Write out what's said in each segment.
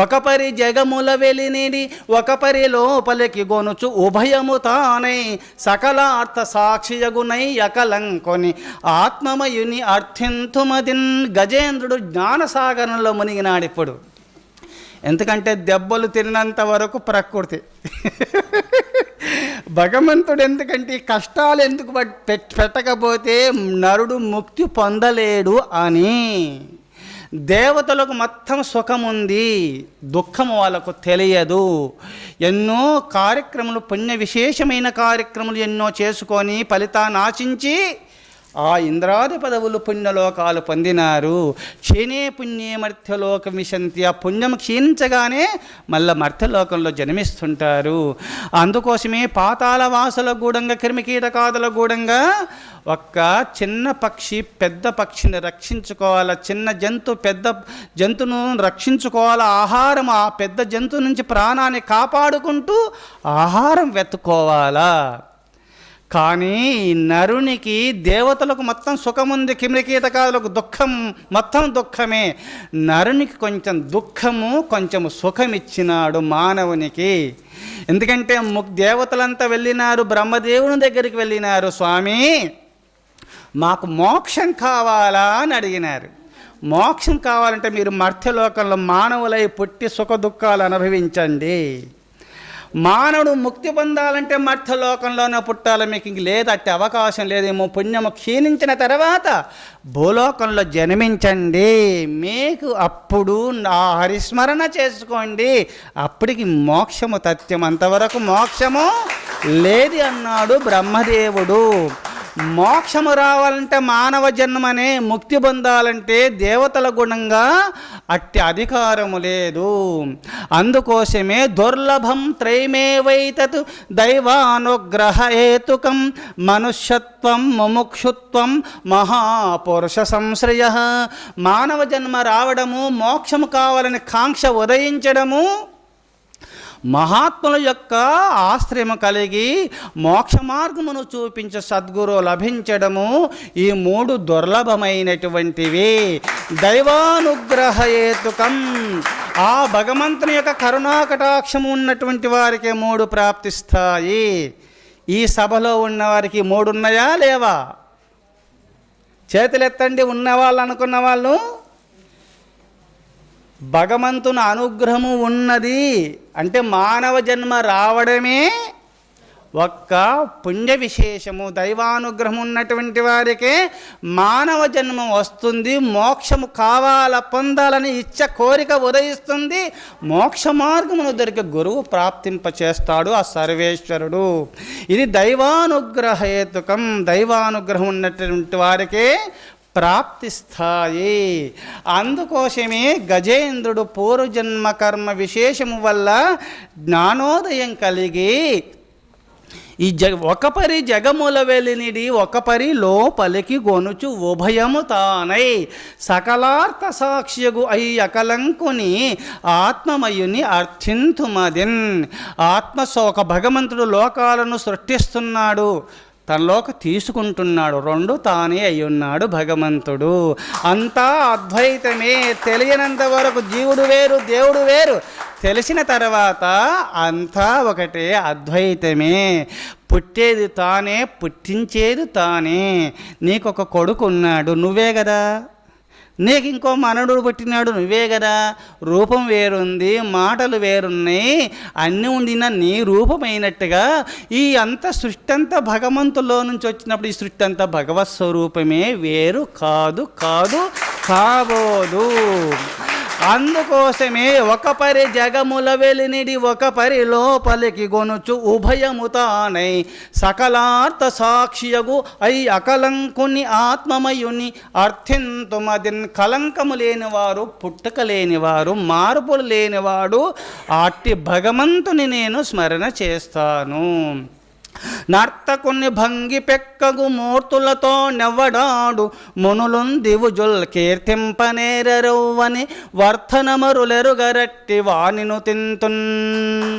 ఒకపరి జగముల వెలినిడి ఒకపరి లోపలికి గొనుచు ఉభయము తానై. సకలార్థ సాక్షియగునై అకలంకొని ఆత్మమయుని అర్థింతుమదిన్ గజేంద్రుడు జ్ఞానసాగరంలో మునిగినాడిప్పుడు ఎందుకంటే దెబ్బలు తిన్నంత వరకు ప్రకృతి. భగవంతుడు ఎందుకంటే కష్టాలు ఎందుకు పెట్టకపోతే నరుడు ముక్తి పొందలేడు అని. దేవతలకు మొత్తం సుఖం ఉంది దుఃఖం వాళ్ళకు తెలియదు. ఎన్నో కార్యక్రమాలు పుణ్య విశేషమైన కార్యక్రమాలు ఎన్నో చేసుకొని ఫలితాన్ని ఆశించి ఆ ఇంద్రాది పదవులు పుణ్యలోకాలు పొందినారు. క్షీణే పుణ్యే మర్త్యలోకం విశంతి. ఆ పుణ్యం క్షీణించగానే మళ్ళీ మర్త్యలోకంలో జన్మిస్తుంటారు. అందుకోసమే పాతాళ వాసుల గూఢంగా క్రిమికీటకాదుల గూఢంగా ఒక్క చిన్న పక్షి పెద్ద పక్షిని రక్షించుకోవాలా? చిన్న జంతు పెద్ద జంతును రక్షించుకోవాలా? ఆహారం ఆ పెద్ద జంతువు నుంచి ప్రాణాన్ని కాపాడుకుంటూ ఆహారం వెతుక్కోవాలా? కానీ ఈ నరునికి దేవతలకు మొత్తం సుఖం ఉంది కిమ్రికీటకాదులకు దుఃఖం మొత్తం దుఃఖమే. నరునికి కొంచెం దుఃఖము కొంచెం సుఖం ఇచ్చినాడు మానవునికి. ఎందుకంటే ము- దేవతలంతా వెళ్ళినారు బ్రహ్మదేవుని దగ్గరికి వెళ్ళినారు స్వామి. మాకు మోక్షం కావాలా అని అడిగినారు. మోక్షం కావాలంటే మీరు మర్త్యలోకంలో మానవులై పుట్టి సుఖ దుఃఖాలు అనుభవించండి. మానవుడు ముక్తి పొందాలంటే మర్త్యలోకంలోనే పుట్టాలి. మీకు ఇంక లేదు అట్టి అవకాశం లేదేమో. పుణ్యము క్షీణించిన తర్వాత భూలోకంలో జన్మించండి. మీకు అప్పుడు నా హరిస్మరణ చేసుకోండి. అప్పటికి మోక్షము తథ్యం. అంతవరకు మోక్షము లేదు అన్నాడు బ్రహ్మదేవుడు. మోక్షము రావాలంటే మానవ జన్మనే ముక్తి పొందాలంటే దేవతల గుణంగా అట్టి అధికారము లేదు. అందుకోసమే దుర్లభం త్రైమేవైతత్ దైవానుగ్రహేతుకం మనుష్యత్వం ముముక్షుత్వం మహాపురుష సంశ్రయ. మానవ జన్మ రావడము మోక్షము కావాలని కాంక్ష ఉదయించడము మహాత్ముల యొక్క ఆశ్రయము కలిగి మోక్ష మార్గమును చూపించే సద్గురు లభించడము ఈ మూడు దుర్లభమైనటువంటివి. దైవానుగ్రహేతుకం ఆ భగవంతుని యొక్క కరుణాకటాక్షము ఉన్నటువంటి వారికి మూడు ప్రాప్తిస్తాయి ఈ సభలో ఉన్నవారికి మూడు ఉన్నాయా లేవా? చేతులెత్తండి ఉన్నవాళ్ళు అనుకున్న వాళ్ళు భగవంతుని అనుగ్రహము ఉన్నది అంటే మానవ జన్మ రావడమే ఒక్క పుణ్య విశేషము. దైవానుగ్రహం ఉన్నటువంటి వారికే మానవ జన్మ వస్తుంది. మోక్షము కావాల పొందాలని ఇచ్చ కోరిక ఉదయిస్తుంది. మోక్ష మార్గమును దొరికే గురువు ప్రాప్తింప చేస్తాడు ఆ సర్వేశ్వరుడు. ఇది దైవానుగ్రహేతుకం దైవానుగ్రహం ఉన్నటువంటి వారికే ప్రాప్తిస్తాయి అందుకోసమే గజేంద్రుడు పూర్వజన్మ కర్మ విశేషము వల్ల జ్ఞానోదయం కలిగి ఈ జ ఒక పరి జగముల వెలినిడి ఒక పరి లోపలికి గొనుచు ఉభయము తానై సకలార్థ సాక్ష్యగు అయి అకలంకుని ఆత్మమయుని అర్థింతుమదిన్. ఆత్మ ఒక భగవంతుడు లోకాలను సృష్టిస్తున్నాడు. తనలోకి తీసుకుంటున్నాడు. రెండు తానే అయి ఉన్నాడు భగవంతుడు. అంతా అద్వైతమే. తెలియనంత వరకు జీవుడు వేరు దేవుడు వేరు. తెలిసిన తర్వాత అంతా ఒకటే అద్వైతమే. పుట్టేది తానే పుట్టించేది తానే. నీకొక కొడుకు ఉన్నాడు నువ్వే కదా? నీకు ఇంకో మనడు పుట్టినాడు నువ్వే కదా రూపం వేరుంది మాటలు వేరున్నాయి అన్నీ ఉండిన నీ రూపమైనట్టుగా ఈ అంత సృష్టి అంతా భగవంతులో నుంచి వచ్చినప్పుడు ఈ సృష్టి అంతా భగవత్ స్వరూపమే వేరు కాదు కాదు కాబోదు. అందుకోసమే ఒక పరి జగముల వెలినిడి ఒక పరి లోపలికి గొనుచు ఉభయముతానై సకలార్థ సాక్షియగు ఐ అకలంకుని ఆత్మమయుని అర్థింతుమదిన్ కలంకము లేనివారు పుట్టుక లేనివారు మార్పులు లేనివాడు అట్టి భగవంతుని నేను స్మరణ చేస్తాను. నర్తకుని భంగి పెక్కగు మూర్తులతో నెవ్వడాడు. మునులుందివుజుల్ కీర్తింపనేరరవ్వని వర్ధనమరులెరుగరట్టి వానిను తింతున్.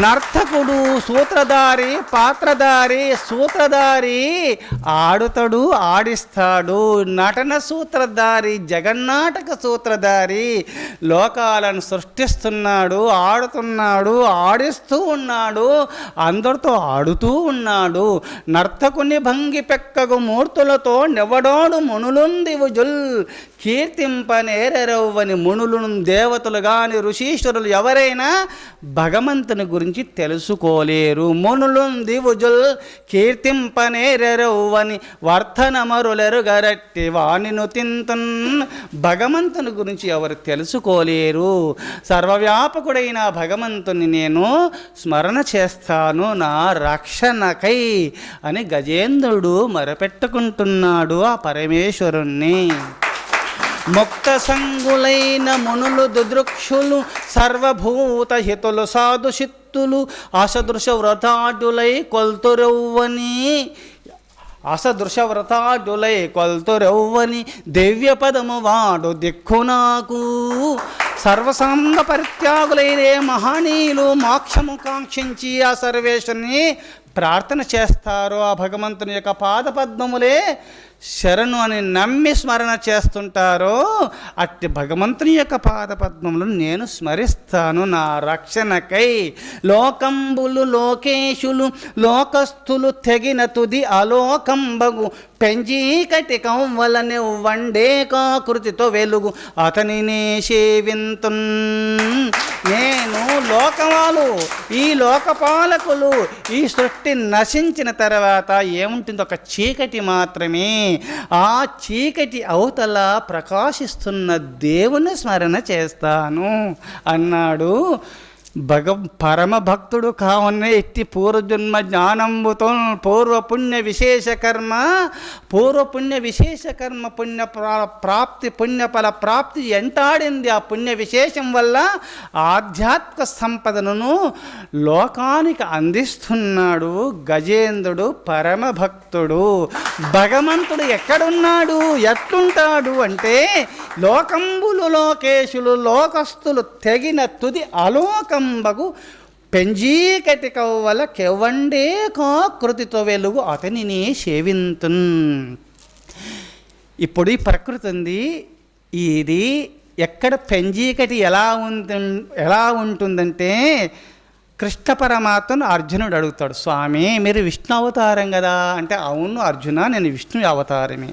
నర్తకుడు సూత్రధారి పాత్రధారి సూత్రధారి ఆడుతాడు ఆడిస్తాడు. నటన సూత్రధారి జగన్నాటక సూత్రధారి లోకాలను సృష్టిస్తున్నాడు ఆడుతున్నాడు ఆడిస్తూ ఉన్నాడు అందరితో ఆడుతూ ఉన్నాడు. నర్తకుని భంగి పెక్కగు మూర్తులతో నెవడోడు మునులుంది ఉజుల్. కీర్తింపనేరవని మునులను దేవతలు గాని ఋషీశ్వరులు ఎవరైనా భగవంతుని గురించి గురించి తెలుసుకోలేరు. మునులుంది ఉజుల్ కీర్తింపనేరెరవ్వని వర్ధనమరులరు గరట్టి వాణిను తింతున్ భగవంతుని గురించి ఎవరు తెలుసుకోలేరు. సర్వవ్యాపకుడైన భగవంతుని నేను స్మరణ చేస్తాను నా రక్షణకై అని గజేంద్రుడు మరపెట్టుకుంటున్నాడు ఆ పరమేశ్వరుణ్ణి. ముక్త సంగులైన మునులు దుదృక్షులు సర్వభూత హితులు సాధుషిత్తులు అసదృశ వ్రతాడులై కొల్తురవ్వని అసదృశ వ్రతాడులై కొల్తురవ్వని దివ్య పదము వాడు దిక్కు నాకు. సర్వసంగ పరిత్యాగులైన మహనీయులు మోక్షము కాంక్షించి ఆ సర్వేశ్వరిని ప్రార్థన చేస్తారో ఆ భగవంతుని యొక్క పాదపద్మములే శరణు అని నమ్మి స్మరణ చేస్తుంటారో అట్టి భగవంతుని యొక్క పాదపద్మములను నేను స్మరిస్తాను నా రక్షణకై. లోకంబులు లోకేశులు లోకస్థులు తెగిన తుది అలోకంబగు పెంజీకటి కౌవలని వండే కాకృతితో వెలుగు. అతనినే సేవింతు నేను లోకవాలు ఈ లోకపాలకులు ఈ సృష్టి నశించిన తర్వాత ఏముంటుంది? ఒక చీకటి మాత్రమే. ఆ చీకటి అవతల ప్రకాశిస్తున్న దేవుని స్మరణ చేస్తాను. అన్నాడు భగ పరమ భక్తుడు కావున ఎట్టి పూర్వజన్మ జ్ఞానంబుతో పూర్వపుణ్య విశేష కర్మ పూర్వపుణ్య విశేష కర్మ పుణ్య ప్రాప్తి పుణ్యఫల ప్రాప్తి ఎంటాడింది ఆ పుణ్య విశేషం వల్ల ఆధ్యాత్మిక సంపదను లోకానికి అందిస్తున్నాడు గజేంద్రుడు పరమ భక్తుడు భగవంతుడు ఎక్కడున్నాడు? ఎట్లుంటాడు అంటే లోకంబులు లోకేశులు లోకస్తులు తెగిన తుది అలోకం అలోకంబగు పెంజీకటి కవ్వల కెవ్వండే కాకృతితో వెలుగు అతనిని సేవింతున్ ఇప్పుడు ఈ ప్రకృతి ఉంది ఇది ఎక్కడ పెంజీకటి ఎలా ఉంటు ఎలా ఉంటుందంటే కృష్ణ పరమాత్మను అర్జునుడు అడుగుతాడు స్వామి మీరు విష్ణు అవతారం కదా అంటే అవును అర్జున నేను విష్ణు అవతారమే.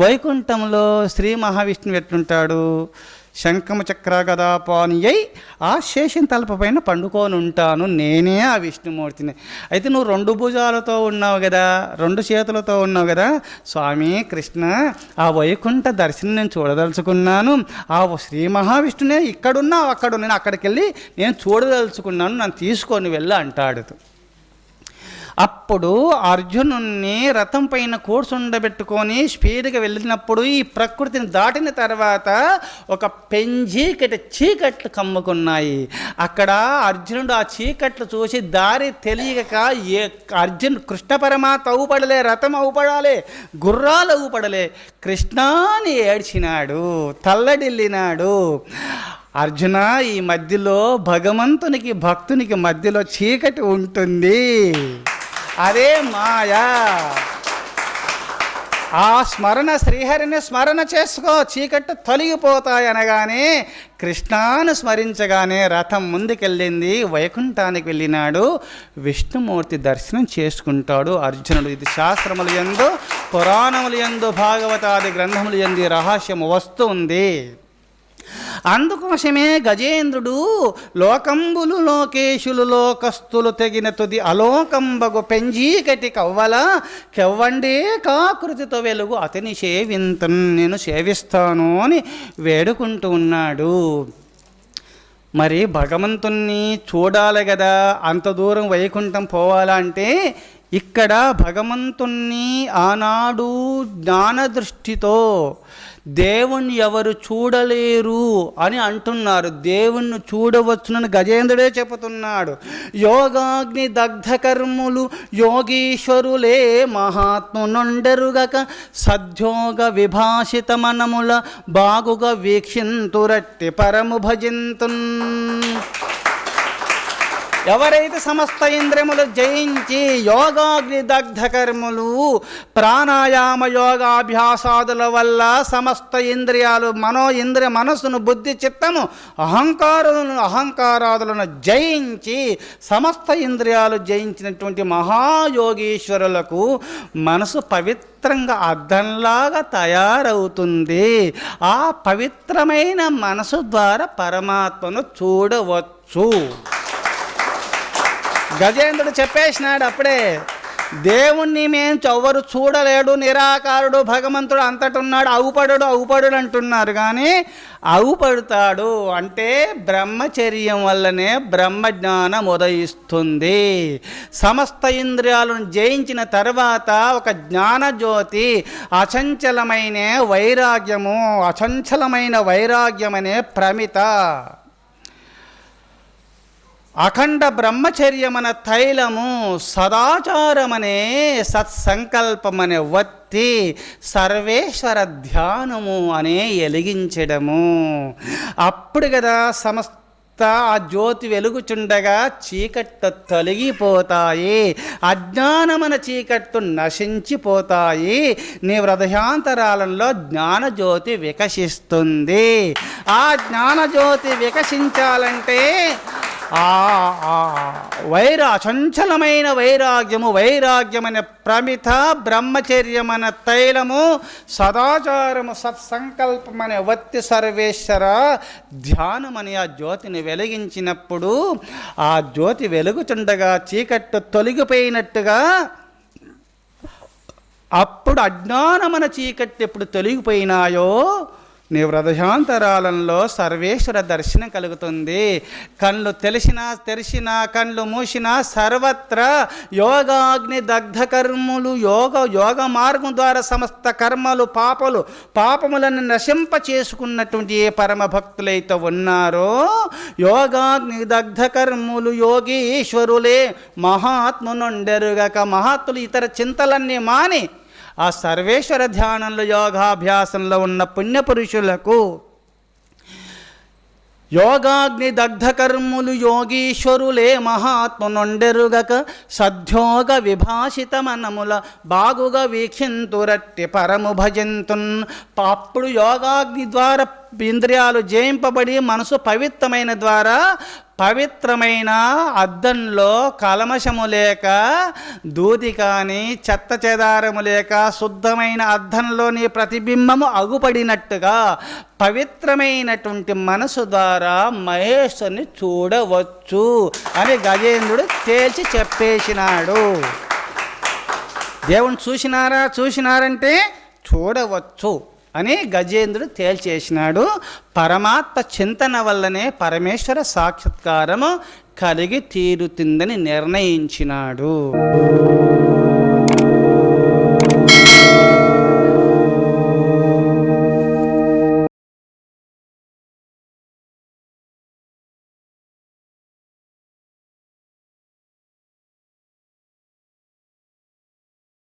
వైకుంఠంలో శ్రీ మహావిష్ణువు ఎట్లుంటాడు? శంఖము చక్ర గదా పానియై ఆ శేషం తలపైన పండుకొని ఉంటాను నేనే ఆ విష్ణుమూర్తిని. అయితే నువ్వు రెండు భుజాలతో ఉన్నావు కదా రెండు చేతులతో ఉన్నావు కదా స్వామి కృష్ణ ఆ వైకుంఠ దర్శనం నేను చూడదలుచుకున్నాను. ఆ శ్రీ మహావిష్ణునే ఇక్కడున్నా అక్కడ నేను అక్కడికి వెళ్ళి నేను చూడదలుచుకున్నాను నన్ను తీసుకొని వెళ్ళి అంటాడు. అప్పుడు అర్జునుణ్ణి రథం పైన కూర్చుండబెట్టుకొని స్పీడ్గా వెళ్ళినప్పుడు ఈ ప్రకృతిని దాటిన తర్వాత ఒక పెంజీకటి చీకట్లు కమ్ముకున్నాయి. అక్కడ అర్జునుడు ఆ చీకట్లు చూసి దారి తెలియక ఏ అర్జున్ కృష్ణ పరమాత్మ అవుపడలే రథం అవుపడాలే గుర్రాలు అవుపడలే కృష్ణాని ఏడ్చినాడు తల్లడిల్లినాడు. అర్జున ఈ మధ్యలో భగవంతునికి భక్తునికి మధ్యలో చీకటి ఉంటుంది. అదే మాయా. ఆ స్మరణ శ్రీహరిని స్మరణ చేసుకో చీకట్టు తొలగిపోతాయనగానే కృష్ణాను స్మరించగానే రథం ముందుకెళ్ళింది వైకుంఠానికి వెళ్ళినాడు విష్ణుమూర్తి దర్శనం చేసుకుంటాడు అర్జునుడు. ఇది శాస్త్రములు ఎందు పురాణములు ఎందు భాగవతాది గ్రంథములు ఎందు రహస్యము వస్తుంది అందుకోసమే గజేంద్రుడు లోకంబులు లోకేశులు లోకస్తులు తెగిన తుది అలోకంబగు పెంజీకటి కవ్వల కెవ్వండే కాకృతితో వెలుగు అతని సేవింతను నేను సేవిస్తాను అని వేడుకుంటూ ఉన్నాడు. మరి భగవంతుణ్ణి చూడాలి కదా అంత దూరం వైకుంఠం పోవాలంటే ఇక్కడ భగవంతుణ్ణి ఆనాడు జ్ఞానదృష్టితో దేవుణ్ణి ఎవరు చూడలేరు అని అంటున్నారు. దేవుణ్ణి చూడవచ్చునని గజేంద్రుడే చెబుతున్నాడు. యోగాగ్ని దగ్ధకర్ములు యోగీశ్వరులే మహాత్మునుండరుగక సద్యోగ విభాషిత మనముల బాగుగా వీక్షింతురట్టి పరము భజింతున్. ఎవరైతే సమస్త ఇంద్రియములు జయించి యోగాగ్ని దగ్ధ కర్మలు ప్రాణాయామ యోగాభ్యాసాదుల వల్ల సమస్త ఇంద్రియాలు మనో ఇంద్రియ మనస్సును బుద్ధి చిత్తము అహంకారులను అహంకారాదులను జయించి సమస్త ఇంద్రియాలు జయించినటువంటి మహాయోగీశ్వరులకు మనసు పవిత్రంగా అద్దంలాగా తయారవుతుంది. ఆ పవిత్రమైన మనసు ద్వారా పరమాత్మను చూడవచ్చు. గజేంద్రుడు చెప్పేసినాడు అప్పుడే దేవుణ్ణి మేము చెవ్వరు చూడలేడు నిరాకారుడు భగవంతుడు అంతటున్నాడు అవుపడు అవుపడు అంటున్నారు. కానీ అవుపడతాడు అంటే బ్రహ్మచర్యం వల్లనే బ్రహ్మజ్ఞానం ఉదయిస్తుంది. సమస్త ఇంద్రియాలను జయించిన తర్వాత ఒక జ్ఞానజ్యోతి అచంచలమైన వైరాగ్యము అచంచలమైన వైరాగ్యం అనే ప్రమిత. అఖండ బ్రహ్మచర్యమన తైలము సదాచారమనే సత్సంకల్పమనే వత్తి సర్వేశ్వర ధ్యానము అనే ఎలిగించడము. అప్పుడు కదా సమస్త ఆ జ్యోతి వెలుగుచుండగా చీకట్టు తొలగిపోతాయి అజ్ఞానమన చీకట్టు నశించిపోతాయి నీ హృదయాంతరాలంలో జ్ఞానజ్యోతి వికసిస్తుంది. ఆ జ్ఞానజ్యోతి వికసించాలంటే వైర అచంచలమైన వైరాగ్యము వైరాగ్యమైన ప్రమిత బ్రహ్మచర్యమన తైలము సదాచారము సత్సంకల్పమనే వత్తి సర్వేశ్వర ధ్యానమని ఆ జ్యోతిని వెలిగించినప్పుడు ఆ జ్యోతి వెలుగుచుండగా చీకట్టు తొలగిపోయినట్టుగా అప్పుడు అజ్ఞానమన చీకట్టు ఎప్పుడు తొలగిపోయినాయో నీ హృదయాంతరాలంలో సర్వేశ్వర దర్శనం కలుగుతుంది. కళ్ళు తెలిసినా తెరిచినా కళ్ళు మూసినా సర్వత్ర యోగాగ్ని దగ్ధ కర్మలు యోగ యోగ మార్గం ద్వారా సమస్త కర్మలు పాపలు పాపములను నశింప చేసుకున్నటువంటి ఏ పరమ భక్తులైతే ఉన్నారో యోగాగ్ని దగ్ధ కర్మలు యోగీశ్వరులే మహాత్మునుండెరుగక మహాత్ములు ఇతర చింతలన్నీ మాని ఆ సర్వేశ్వర ధ్యానంలో యోగాభ్యాసంలో ఉన్న పుణ్యపురుషులకు యోగాగ్ని దగ్ధకర్ములు యోగీశ్వరులే మహాత్మునొండెరుగక సద్యోగ విభాషిత మనముల బాగుగా వీక్షింతురట్టి పరము భజంతున్. అప్పుడు యోగాగ్ని ద్వారా ఇంద్రియాలు జయింపబడి మనసు పవిత్రమైన ద్వారా పవిత్రమైన అద్దంలో కలమశము లేక దూది కానీ చెత్త చెదారము లేక శుద్ధమైన అద్దంలోని ప్రతిబింబము అగుపడినట్టుగా పవిత్రమైనటువంటి మనసు ద్వారా మహేశ్వరుని చూడవచ్చు అని గజేంద్రుడు తేల్చి చెప్పేసినాడు. దేవుణ్ణి చూసినారా చూసినారంటే చూడవచ్చు. అని గజేంద్రుడు తేల్చేసినాడు. పరమాత్మ చింతన వల్లనే పరమేశ్వర సాక్షాత్కారము కలిగి తీరుతుందని నిర్ణయించినాడు.